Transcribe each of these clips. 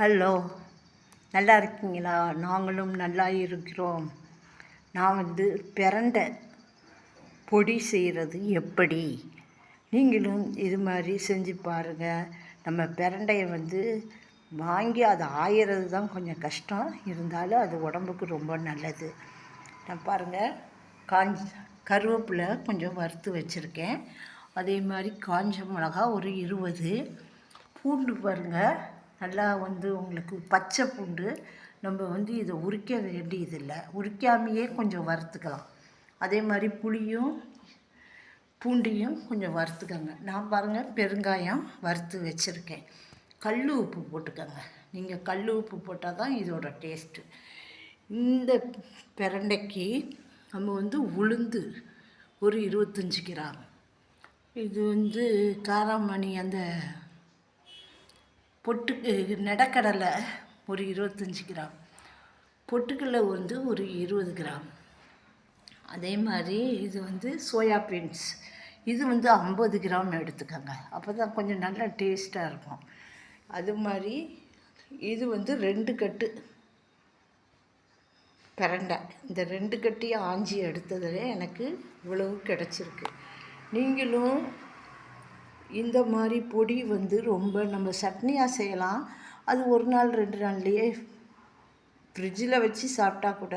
Hello நல்லா இருக்கீங்களா? நாங்களும் நல்லா இருக்கிறோம். நான் வந்து பிரண்டை பொடி செய்கிறது எப்படி? நீங்களும் இது மாதிரி செஞ்சு பாருங்கள் நம்ம பிறண்டையை வந்து வாங்கி அதை ஆயிறது தான் கொஞ்சம் கஷ்டம். இருந்தாலும் அது உடம்புக்கு ரொம்ப நல்லது. நான் பாருங்கள் காஞ்சி கருவேப்பிலை கொஞ்சம் வறுத்து வச்சுருக்கேன். அதே மாதிரி காஞ்ச மிளகா ஒரு இருபது. பூண்டு பாருங்கள் நல்லா வந்து உங்களுக்கு பச்சை பூண்டு நம்ம வந்து இதை உரிக்க வேண்டியதில்லை. உரிக்காமையே கொஞ்சம் வறுத்துக்கலாம். அதே மாதிரி புளியும் பூண்டையும் கொஞ்சம் வறுத்துக்கோங்க. நான் பாருங்கள் பெருங்காயம் வறுத்து வச்சுருக்கேன். கல் உப்பு போட்டுக்கோங்க. நீங்கள் கல் உப்பு போட்டால் தான் இதோட டேஸ்ட்டு. இந்த பிரண்டைக்கு நம்ம வந்து உளுந்து ஒரு இருபத்தஞ்சி கிராம். இது வந்து காராமணி அந்த பொட்டுக்கு நெடக்கடலை ஒரு இருபத்தஞ்சி கிராம். பொட்டுக்கடலை வந்து ஒரு இருபது கிராம். அதே மாதிரி இது வந்து சோயா பீன்ஸ். இது வந்து ஐம்பது கிராம் எடுத்துக்கோங்க. அப்போ தான் கொஞ்சம் நல்லா டேஸ்ட்டாக இருக்கும். அது மாதிரி இது வந்து ரெண்டு கட்டு பிரண்டை. இந்த ரெண்டு கட்டியும் ஆஞ்சி எடுத்ததில் எனக்கு இவ்வளவு கிடச்சிருக்கு. நீங்களும் இந்த மாதிரி பொடி வந்து ரொம்ப நம்ம சட்னியாக செய்யலாம். அது ஒரு நாள் ரெண்டு நாள்லேயே ஃப்ரிட்ஜில் வச்சு சாப்பிட்டா கூட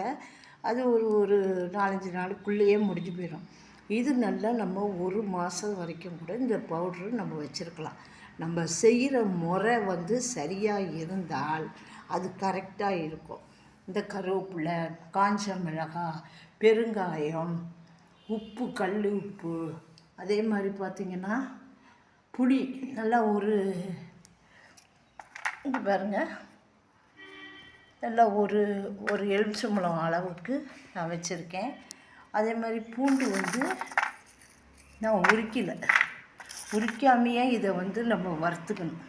அது ஒரு ஒரு நாலஞ்சு நாளுக்குள்ளேயே முடிஞ்சு போயிடும். இது நல்லா நம்ம ஒரு மாதம் வரைக்கும் கூட இந்த பவுட்ரு நம்ம வச்சுருக்கலாம். நம்ம செய்கிற முறை வந்து சரியாக இருந்தால் அது கரெக்டாக இருக்கும். இந்த கருவேப்பிலை காஞ்ச மிளகாய் பெருங்காயம் உப்பு கல் உப்பு அதே மாதிரி பார்த்திங்கன்னா புளி நல்லா ஒரு இது பாருங்கள் நல்லா ஒரு ஒரு எலுமிச்சம்பழம் அளவுக்கு நான் வச்சுருக்கேன். அதே மாதிரி பூண்டு வந்து நான் உரிக்கலை. உரிக்காமையே இதை வந்து நம்ம வறுத்துக்கணும்.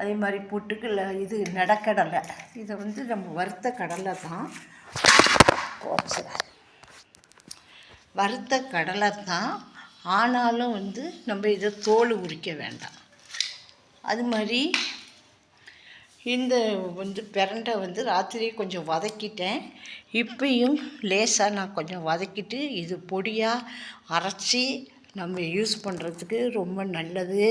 அதே மாதிரி பொட்டுக்கடலை இது நடக்கடலை. இதை வந்து நம்ம வறுத்த கடலை தான் வறுத்த கடலை தான் ஆனாலும் வந்து நம்ம இதை தோல் உரிக்க வேண்டாம். அது மாதிரி இந்த வந்து பிரண்டை வந்து ராத்திரி கொஞ்சம் வதக்கிட்டேன். இப்பையும் லேசாக நான் கொஞ்சம் வதக்கிட்டு இது பொடியாக அரைச்சி நம்ம யூஸ் பண்ணுறதுக்கு ரொம்ப நல்லது.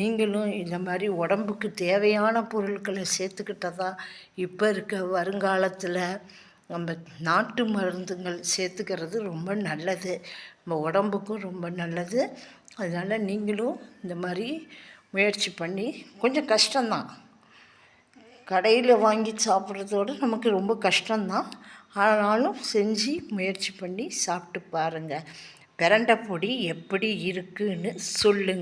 நீங்களும் இந்த மாதிரி உடம்புக்கு தேவையான பொருட்களை சேர்த்துக்கிட்டால் தான் இப்போ இருக்க வருங்காலத்தில் நம்ம நாட்டு மருந்துகள் சேர்த்துக்கிறது ரொம்ப நல்லது. நம்ம உடம்புக்கும் ரொம்ப நல்லது. அதனால் நீங்களும் இந்த மாதிரி முயற்சி பண்ணி கொஞ்சம் கஷ்டம்தான். கடையில் வாங்கி சாப்பிட்றதோடு நமக்கு ரொம்ப கஷ்டம்தான். ஆனாலும் செஞ்சு முயற்சி பண்ணி சாப்பிட்டு பாருங்கள் பிரண்டை பொடி எப்படி இருக்குன்னு சொல்லுங்கள்